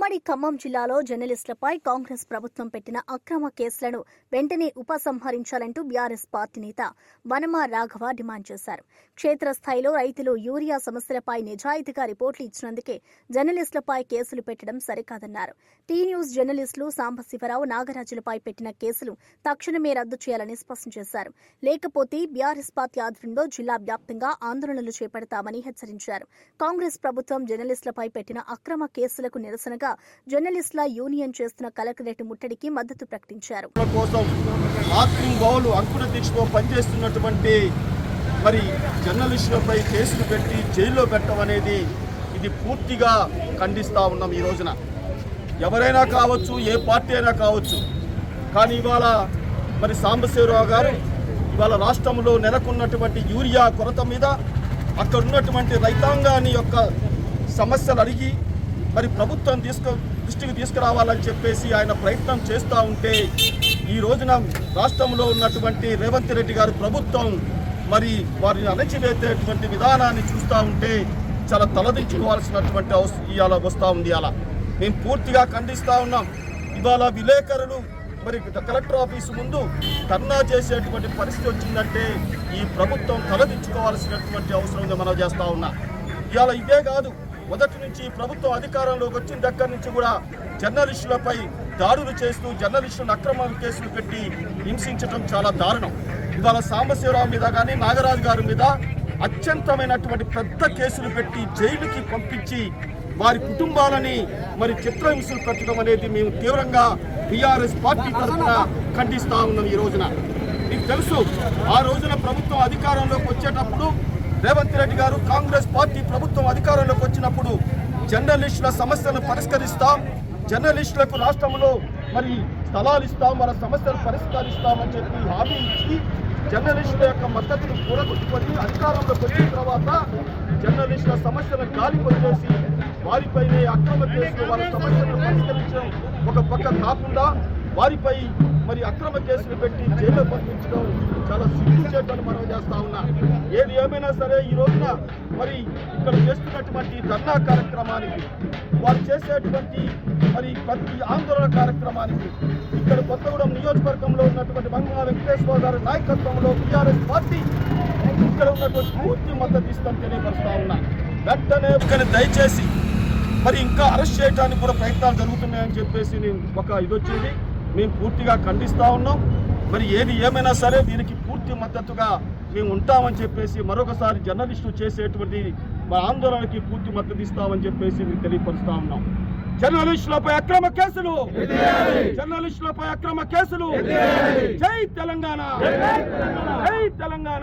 ఉమ్మడి ఖమ్మం జిల్లాలో జర్నలిస్టులపై కాంగ్రెస్ ప్రభుత్వం పెట్టిన అక్రమ కేసులను వెంటనే ఉపసంహరించాలంటూ బీఆర్ఎస్ పార్టీ నేత వనమ రాఘవ డిమాండ్ చేశారు. క్షేత్రస్థాయిలో రైతులు యూరియా సమస్యలపై నిజాయితీగా రిపోర్టులు ఇచ్చినందుకే జర్నలిస్టులపై కేసులు పెట్టడం సరికాదన్నారు. టీ న్యూస్ జర్నలిస్టులు సాంబశివరావు నాగరాజులపై పెట్టిన కేసులు తక్షణమే రద్దు చేయాలని స్పష్టం చేశారు. లేకపోతే బీఆర్ఎస్ పార్టీ ఆధ్వర్యంలో జిల్లా వ్యాప్తంగా ఆందోళనలు చేపడతామని హెచ్చరించారు. కాంగ్రెస్ ప్రభుత్వం జర్నలిస్టులపై పెట్టిన అక్రమ కేసులకు నిరసనగా జర్నలిస్టుల యూనియన్ చేస్తున్న కలెక్టరేట్ ముట్టడికి మద్దతు ప్రకటించారు. కోసం పనిచేస్తున్నటువంటి మరి జర్నలిస్టులపై కేసులు పెట్టి జైల్లో పెట్టడం అనేది ఇది పూర్తిగా ఖండిస్తూ ఉన్నాం ఈ రోజున. ఎవరైనా కావచ్చు ఏ పార్టీ అయినా కావచ్చు కానీ ఇవాళ మరి సాంబశివరావు గారు ఇవాళ రాష్ట్రంలో నెలకొన్నటువంటి యూరియా కొరత మీద అక్కడ ఉన్నటువంటి రైతాంగాన్ని యొక్క సమస్యలు అడిగి మరి ప్రభుత్వం తీసుకు దృష్టికి తీసుకురావాలని చెప్పేసి ఆయన ప్రయత్నం చేస్తూ ఉంటే ఈ రోజున రాష్ట్రంలో ఉన్నటువంటి రేవంత్ రెడ్డి గారు ప్రభుత్వం మరి వారిని అణచివేసేటువంటి విధానాన్ని చూస్తూ ఉంటే చాలా తలదించుకోవాల్సినటువంటి అవసరం ఇవాళ వస్తూ ఉంది అలా మేము పూర్తిగా ఖండిస్తూ ఉన్నాం. ఇవాళ విలేకరులు మరి కలెక్టర్ ఆఫీసు ముందు ధర్నా చేసేటువంటి పరిస్థితి వచ్చిందంటే ఈ ప్రభుత్వం తలదించుకోవాల్సినటువంటి అవసరం ఉంది మనం చేస్తూ ఉన్నా. ఇవాళ ఇదే కాదు. మొదటి నుంచి ప్రభుత్వం అధికారంలోకి వచ్చిన దగ్గర నుంచి కూడా జర్నలిస్టులపై దాడులు చేస్తూ జర్నలిస్టులను అక్రమ కేసులు పెట్టి హింసించడం చాలా దారుణం. ఇవాళ సాంబశివరావు మీద కానీ నాగరాజు గారి మీద అత్యంతమైనటువంటి పెద్ద కేసులు పెట్టి జైలుకి పంపించి వారి కుటుంబాలని మరి చిత్రహింసలు పెట్టడం అనేది మేము తీవ్రంగా టీఆర్ఎస్ పార్టీ తరఫున ఖండిస్తా ఉన్నాం ఈ రోజున. మీకు తెలుసు ఆ రోజున ప్రభుత్వం అధికారంలోకి వచ్చేటప్పుడు రేవంత్ రెడ్డి గారు కాంగ్రెస్ పార్టీ ప్రభుత్వం అధికారంలోకి వచ్చినప్పుడు జర్నలిస్టుల సమస్యలను పరిష్కరిస్తాం జర్నలిస్టులకు రాష్ట్రంలో మరి స్థలాలు ఇస్తాం మన సమస్యలు పరిష్కరిస్తామని చెప్పి హామీ ఇచ్చి జర్నలిస్టుల యొక్క మద్దతును కూడగొట్టుకొని అధికారంలోకి వచ్చిన తర్వాత జర్నలిస్టుల సమస్యలను గాలి కొట్టేసి వారిపైనే అక్రమ కేసులు వారి సమస్యలను పరిష్కరించడం ఒక పక్క కాకుండా వారిపై మరి అక్రమ కేసులు పెట్టి జైల్లో పంపించడం చాలా సిగ్గుచేటని మనం చేస్తా ఉన్నా. ఏది ఏమైనా సరే ఈ రోజున మరి ఇక్కడ చేస్తున్నటువంటి ధర్నా కార్యక్రమానికి వారు చేసేటువంటి మరి ప్రతి ఆందోళన కార్యక్రమానికి ఇక్కడ కొత్తగూడెం నియోజకవర్గంలో ఉన్నటువంటి మంగళ వెంకటేశ్వర గారి నాయకత్వంలో టీఆర్ఎస్ పార్టీ ఇక్కడ ఉన్నటువంటి పూర్తి మద్దతు ఇస్తాం తెలియపరుస్తా ఉన్నా. వెంటనే దయచేసి మరి ఇంకా అరెస్ట్ చేయడానికి కూడా ప్రయత్నాలు జరుగుతున్నాయని చెప్పేసి నేను ఒక ఇది వచ్చింది. మేము పూర్తిగా ఖండిస్తూ ఉన్నాం. మరి ఏది ఏమైనా సరే దీనికి పూర్తి మద్దతుగా మేము ఉంటామని చెప్పేసి మరొకసారి జర్నలిస్టులు చేసేటువంటి మా ఆందోళనకి పూర్తి మద్దతు ఇస్తామని చెప్పేసి మేము తెలియపరుస్తా ఉన్నాం. జర్నలిస్టులపై అక్రమ కేసులు! జర్నలిస్టులపై అక్రమ కేసులు! జై తెలంగాణ! జై తెలంగాణ!